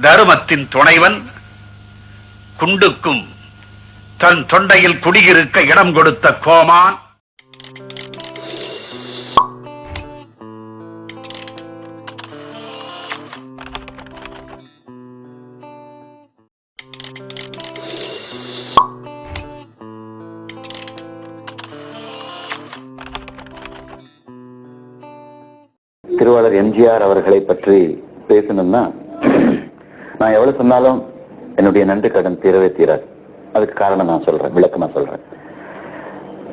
தருமத்தின் துணைவன் குண்டுக்கும் தன் தொண்டையில் குடியிருக்க இடம் கொடுத்த கோமான். திருவாளர் எம்ஜிஆர் அவர்களை பற்றி பேசணும்னா நான் எவ்வளவு சொன்னாலும் என்னுடைய நன்றி கடன் தீரவே தீராது. அதுக்கு காரணம் நான் சொல்றேன் விளக்கமா சொல்றேன்.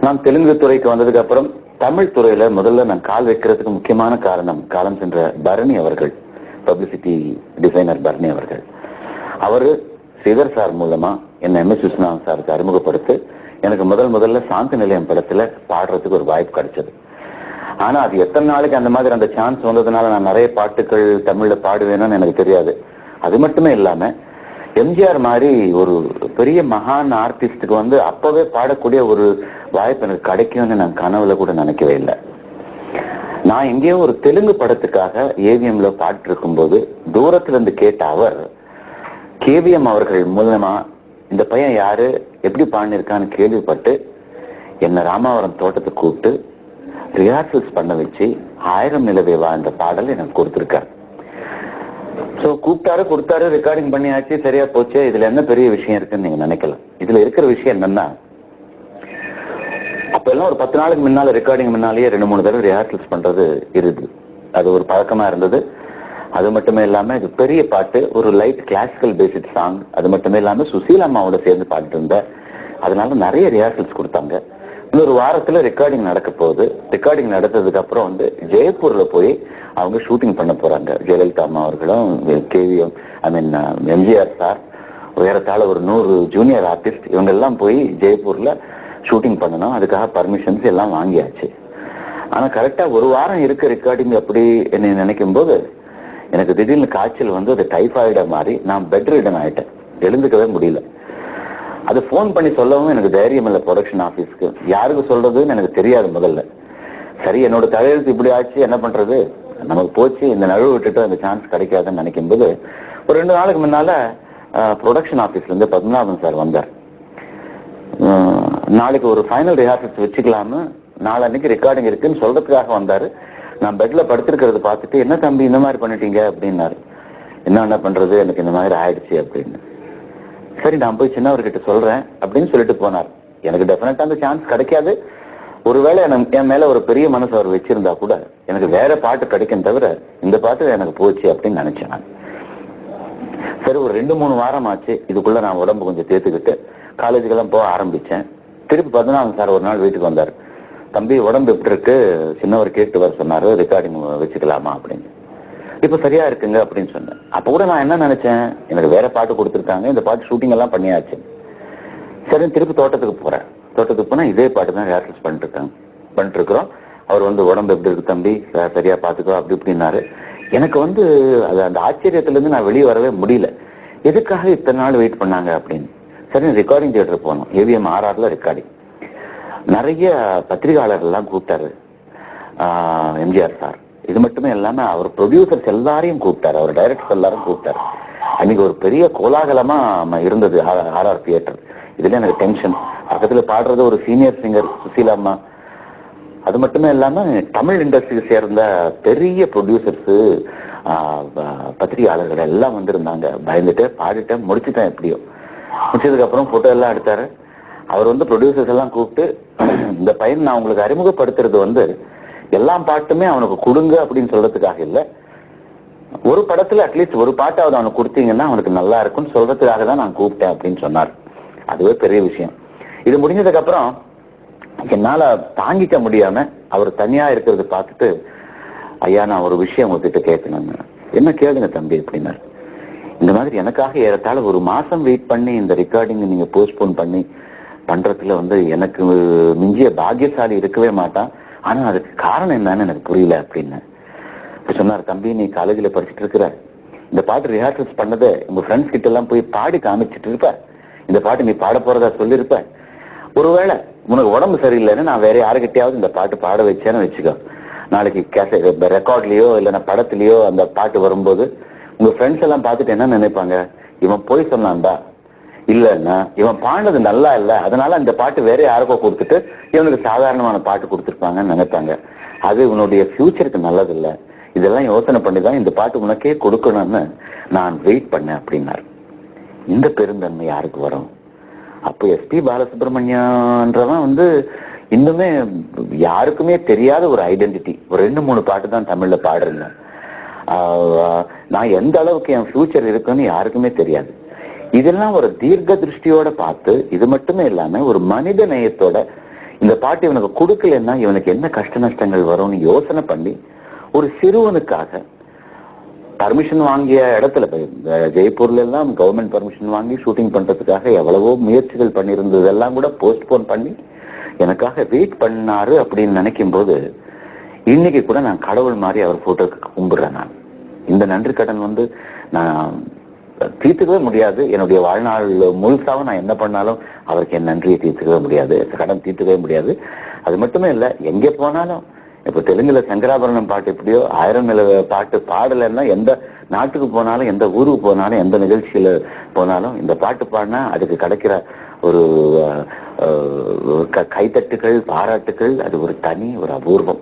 நான் தெலுங்கு துறைக்கு வந்ததுக்கு அப்புறம் தமிழ் துறையில முதல்ல நான் கால் வைக்கிறதுக்கு முக்கியமான காரணம் காலம் சென்ற பரணி அவர்கள் பப்ளிசிட்டி டிசைனர் பரணி அவர்கள். அவரு சிதர் சார் மூலமா என்ன எம் எஸ் விஸ்வநாதன் சாருக்கு அறிமுகப்படுத்தி எனக்கு முதல் முதல்ல சாந்தி நிலையம் படத்துல பாடுறதுக்கு ஒரு வாய்ப்பு கிடைச்சது. ஆனா அது எத்தனை நாளைக்கு அந்த மாதிரி அந்த சான்ஸ் வந்ததுனால நான் நிறைய பாட்டுகள் தமிழ்ல பாடுவேணும்னு எனக்கு தெரியாது. அது மட்டுமே இல்லாம எம்ஜிஆர் மாதிரி ஒரு பெரிய மகான் ஆர்டிஸ்டுக்கு வந்து அப்பவே பாடக்கூடிய ஒரு வாய்ப்பு எனக்கு கிடைக்கும்னு நான் கனவுல கூட நினைக்கவே இல்லை. நான் எங்கேயோ ஒரு தெலுங்கு படத்துக்காக ஏவிஎம்ல பாட்டு இருக்கும்போது தூரத்துல இருந்து கேட்ட அவர் கேவிஎம் அவர்கள் மூலமா இந்த பையன் யாரு? எப்படி பாடினிருக்கான்னு கேள்விப்பட்டு என்ன ராமாவரம் தோட்டத்தை கூப்பிட்டு ரிஹர்சல்ஸ் பண்ண வச்சு ஆயிரம் நிலவேவா இந்த பாடல் எனக்கு கொடுத்துருக்காரு. சோ கூப்பிட்டாரு கொடுத்தாரு ரெக்கார்டிங் பண்ணியாச்சு சரியா போச்சு. இதுல என்ன பெரிய விஷயம் இருக்குன்னு நீங்க நினைக்கலாம். இதுல இருக்கிற விஷயம் என்னன்னா அப்ப எல்லாம் ஒரு பத்து நாளுக்கு முன்னால ரெக்கார்டிங் முன்னாலேயே ரெண்டு மூணு தடவை ரிஹர்சல்ஸ் பண்றது இருக்கு அது ஒரு பழக்கமா இருந்தது. அது மட்டுமே இல்லாம இது பெரிய பாட்டு. ஒரு லைட் கிளாசிக்கல் பேசிக் சாங் அது மட்டுமே இல்லாம சுசீலா அம்மாவோட சேர்ந்து பாட்டு இருந்தேன் அதனால நிறைய ரிஹர்சல்ஸ் கொடுத்தாங்க. இன்னொரு வாரத்துல ரெக்கார்டிங் நடக்க போகுது. ரெக்கார்டிங் நடத்ததுக்கு அப்புறம் வந்து ஜெயப்பூர்ல போய் அவங்க ஷூட்டிங் பண்ண போறாங்க. ஜெயலலிதா அம்மா அவர்களும் KVM I mean MGR sir உயரத்தால ஒரு நூறு ஜூனியர் ஆர்டிஸ்ட் இவங்க எல்லாம் போய் ஜெயப்பூர்ல ஷூட்டிங் பண்ணணும். அதுக்காக பர்மிஷன்ஸ் எல்லாம் வாங்கியாச்சு. ஆனா கரெக்டா ஒரு வாரம் இருக்க ரெக்கார்டிங் அப்படி என்ன நினைக்கும் போது எனக்கு திடீர்னு காய்ச்சல் வந்து அது டைஃபாய்டா மாறி நான் பெட் ரிடன் ஆயிட்டேன். எழுந்துக்கவே முடியல. அது ஃபோன் பண்ணி சொல்லவும் எனக்கு தைரியம் இல்லை ப்ரொடக்ஷன் ஆஃபீஸ்க்கு யாருக்கு சொல்றதுன்னு எனக்கு தெரியாது முதல்ல. சரி என்னோட தலையெழுத்து இப்படி ஆச்சு என்ன பண்றது? நமக்கு போச்சு இந்த நழுவு விட்டுட்டு அந்த சான்ஸ் கிடைக்காதுன்னு நினைக்கும் போது ஒரு ரெண்டு நாளுக்கு முன்னால ப்ரொடக்ஷன் ஆஃபீஸ்ல இருந்து பத்மநாபன் சார் வந்தார். நாளைக்கு ஒரு ஃபைனல் ரிஹார்சல்ஸ் வச்சுக்கலாமு நாளன்னைக்கு ரெக்கார்டிங் இருக்குன்னு சொல்றதுக்காக வந்தாரு. நான் பெட்ல படுத்திருக்கிறத பார்த்துட்டு என்ன தம்பி இந்த மாதிரி பண்ணிட்டீங்க? அப்படின்னாரு. என்ன என்ன பண்றது? எனக்கு இந்த மாதிரி ஆயிடுச்சு அப்படின்னு. சரி நான் போய் சின்னவர்கிட்ட சொல்றேன் அப்படின்னு சொல்லிட்டு போனார். எனக்கு டெஃபினட்டா அந்த சான்ஸ் கிடைக்காது. ஒருவேளை எனக்கு என் மேல ஒரு பெரிய மனசு அவர் வச்சிருந்தா கூட எனக்கு வேற பாட்டு கிடைக்கும் தவிர இந்த பாட்டு எனக்கு போச்சு அப்படின்னு நினைச்சேன் நான். சரி ஒரு ரெண்டு மூணு வாரம் ஆச்சு. இதுக்குள்ள நான் உடம்பு கொஞ்சம் தேத்துக்கிட்டு காலேஜுக்கெல்லாம் போக ஆரம்பிச்சேன். திருப்பி பதினாலு சார் ஒரு நாள் வீட்டுக்கு வந்தார். தம்பி உடம்பு எப்படி இருக்கு? சின்னவர் கேட்டு வர சொன்னாரு. ரெக்கார்டிங் வச்சுக்கலாமா? அப்படின்னு. இப்ப சரியா இருக்குங்க அப்படின்னு சொன்னேன். அப்ப கூட நான் என்ன நினைச்சேன்? எனக்கு வேற பாட்டு கொடுத்துருக்காங்க. இந்த பாட்டு ஷூட்டிங் எல்லாம் பண்ணியாச்சு. சரி திருப்பி தோட்டத்துக்கு போறேன். தோட்டத்துக்கு போனா இதே பாட்டு தான் ரிஹர்சல்ஸ் பண்ணிட்டு இருக்காங்க பண்ணிட்டு இருக்கிறோம் அவர் வந்து உடம்பு எப்படி இருக்கு தம்பி? ச- சரியா பாத்துக்கோ அப்படி இப்படின்னாரு. எனக்கு வந்து அது அந்த ஆச்சரியத்துல இருந்து நான் வெளியே வரவே முடியல. எதுக்காக இத்தனை நாள் வெயிட் பண்ணாங்க அப்படின்னு. சரி ரெக்கார்டிங் தியேட்டர் போனோம். ஏவிஎம் ஆர்ஆர்ல ரெக்கார்டிங் நிறைய பத்திரிகையாளர்கள்லாம் கூப்பிட்டாரு. எம்ஜிஆர் சார். இது மட்டுமே இல்லாம அவர் ப்ரொடியூசர்ஸ் எல்லாரையும் கூப்பிட்டாரு. அவர் டைரக்டர்ஸ் எல்லாரும் கூப்பிட்டாரு. அன்னைக்கு ஒரு பெரிய கோலாகலமா இருந்தது ஆர்ஆர் தியேட்டர். இதுல எனக்கு டென்ஷன் பக்கத்துல பாடுறது ஒரு சீனியர் சிங்கர் சுசீலா அம்மா. அது மட்டுமே இல்லாம தமிழ் இண்டஸ்ட்ரியை சேர்ந்த பெரிய ப்ரொடியூசர்ஸ் பத்திரிகையாளர்கள் எல்லாம் வந்திருந்தாங்க. பயந்துட்டு பாடிட்டேன் முடிச்சுட்டேன் எப்படியோ. முடிச்சதுக்கு அப்புறம் போட்டோ எல்லாம் எடுத்தாரு. அவர் வந்து ப்ரொடியூசர்ஸ் எல்லாம் கூப்பிட்டு இந்த பையன் நான் உங்களுக்கு அறிமுகப்படுத்துறது வந்து எல்லா பாட்டுமே அவனுக்கு கொடுங்க அப்படின்னு சொல்றதுக்காக இல்ல. ஒரு படத்துல அட்லீஸ்ட் ஒரு பாட்டாவது அவனுக்கு கொடுத்தீங்கன்னா அவனுக்கு நல்லா இருக்கும்னு சொல்றதுக்காக தான் நான் கூப்பிட்டேன் அப்படின்னு சொன்னார். அதுவே பெரிய விஷயம். இது முடிஞ்சதுக்கு அப்புறம் என்னால தாங்கிக்க முடியாம அவர் தனியா இருக்கிறத பார்த்துட்டு ஐயா நான் ஒரு விஷயம் உங்ககிட்ட கேட்கணுங்க என்ன கேளுங்க தம்பி அப்படின்னாரு. இந்த மாதிரி எனக்காக ஏறத்தாழ ஒரு மாசம் வெயிட் பண்ணி இந்த ரெக்கார்டிங் நீங்க போஸ்ட்போன் பண்ணி பண்றதுல வந்து எனக்கு மிஞ்சிய பாக்கியசாலி இருக்கவே மாட்டான். ஆனா அதுக்கு காரணம் என்னன்னு எனக்கு புரியல அப்படின்னு. சொன்னார் தம்பி நீ காலேஜ்ல படிச்சுட்டு இருக்கிற. இந்த பாட்டு ரிஹர்சல்ஸ் பண்ணதை உங்க ஃப்ரெண்ட்ஸ் கிட்ட எல்லாம் போய் பாடி காமிச்சிட்டு இருப்ப. இந்த பாட்டு நீ பாட போறதா சொல்லியிருப்ப ஒருவேளை உனக்கு உடம்பு சரியில்லைன்னு நான் வேற யாருக்கிட்டயாவது இந்த பாட்டு பாட வச்சேன்னு வச்சுக்கோ. நாளைக்கு கேச ரெக்கார்ட்லயோ இல்லைன்னா படத்துலயோ அந்த பாட்டு வரும்போது உங்க ஃப்ரெண்ட்ஸ் எல்லாம் பார்த்துட்டு என்ன நினைப்பாங்க? இவன் போய் சொன்னான்டா. இல்லைன்னா இவன் பாடினது நல்லா இல்லை அதனால அந்த பாட்டு வேற யாருக்கோ கொடுத்துட்டு இவனுக்கு சாதாரணமான பாட்டு கொடுத்துருப்பாங்கன்னு நினைப்பாங்க. அது இவனுடைய ஃபியூச்சருக்கு நல்லது இதெல்லாம் யோசனை பண்ணி தான் இந்த பாட்டு உனக்கே கொடுக்கணும்னு நான் வெயிட் பண்ணேன் அப்படின்னார். இந்த பெருந்தன்மை யாருக்கு வரும்? அப்போ எஸ்பி பாலசுப்ரமணியன்றவன் வந்து இன்னுமே யாருக்குமே தெரியாத ஒரு ஐடென்டிட்டி ஒரு ரெண்டு மூணு பாட்டு தான் தமிழ்ல பாடுறேன் நான் எந்த அளவுக்கு என் ஃபியூச்சர் இருக்குன்னு யாருக்குமே தெரியாது. இதெல்லாம் ஒரு தீர்க்க திருஷ்டியோட பார்த்து இது மட்டுமே இல்லாம ஒரு மனித நேயத்தோட இந்த பாட்டு இவனுக்கு கொடுக்கலன்னா இவனுக்கு என்ன கஷ்ட நஷ்டங்கள் வரும்னு யோசனை பண்ணி ஒரு சிறுவனுக்காக பர்மிஷன் வாங்கிய இடத்துல ஜெய்ப்பூர்ல எல்லாம் கவர்மெண்ட் பர்மிஷன் வாங்கி ஷூட்டிங் பண்றதுக்காக எவ்வளவோ முயற்சிகள் பண்ணியிருந்ததெல்லாம் கூட போஸ்ட்போன் பண்ணி எனக்காக வெயிட் பண்ணாரு அப்படின்னு நினைக்கும் போது இன்னைக்கு கூட நான் கடவுள் மாதிரி அவர் போட்டோக்கு கும்பிடுறேன் நான். இந்த நன்றி கடன் வந்து நான் தீர்த்துக்கவே முடியாது. என்னுடைய வாழ்நாள் முழுசாக நான் என்ன பண்ணாலும் அவருக்கு என் நன்றியை தீர்த்துக்கவே முடியாது. கடன் தீர்த்துக்கவே முடியாது. அது மட்டுமே இல்ல எங்கே போனாலும் இப்ப தெலுங்குல சங்கராபரணம் பாட்டு எப்படியோ ஆயிரம் நில பாட்டு பாடலைன்னா எந்த நாட்டுக்கு போனாலும் எந்த ஊருக்கு போனாலும் எந்த நிகழ்ச்சியில போனாலும் இந்த பாட்டு பாடினா அதுக்கு கிடைக்கிற ஒரு க- கைத்தட்டுகள் பாராட்டுகள் அது ஒரு தனி ஒரு அபூர்வம்.